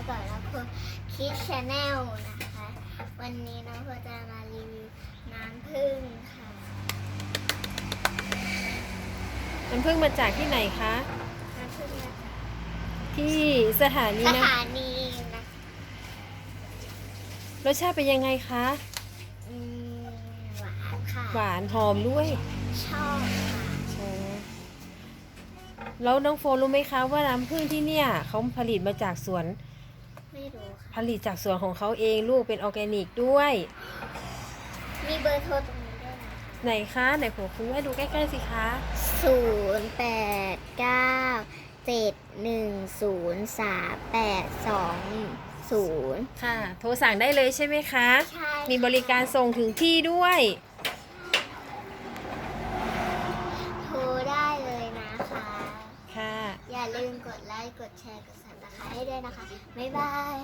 บกับน้องเพิร์คิดชาแนลนะคะ วันนี้น้องเพิร์จะมารีวิวน้ำผึ้งค่ะน้ำผึ้งมาจากที่ไหนคะ น้ำผึ้งมาจากที่สถานีสนะ ถานีนะรสชาติเป็นยังไงคะ อืมหวานค่ะหวานหอมด้วยชอบค่ะอ๋อแล้วน้องโฟนรู้ไหมคะว่าน้ำผึ้งที่เนี่ยเขาผลิตมาจากสวน ไม่รู้ค่ะ ผลิตจากสวนของเขาเองลูกเป็นออร์แกนิกด้วย มีเบอร์โทรตรงนี้ด้วยนะคะไหนคะไหนผมคุณแม่ดูใกล้ๆสิคะศูนย์แปดเก้าเจ็ดหนึ่งศูนย์สามแปดสองศูนย์ค่ะ โทรสั่งได้เลยใช่ไหมคะ ใช่มีบริการส่งถึงที่ด้วย โทรได้เลยนะคะ ค่ะ อย่าลืม กดไลค์ กดแชร์ กดสับสไครต์ให้ด้วยนะคะ บ๊ายบาย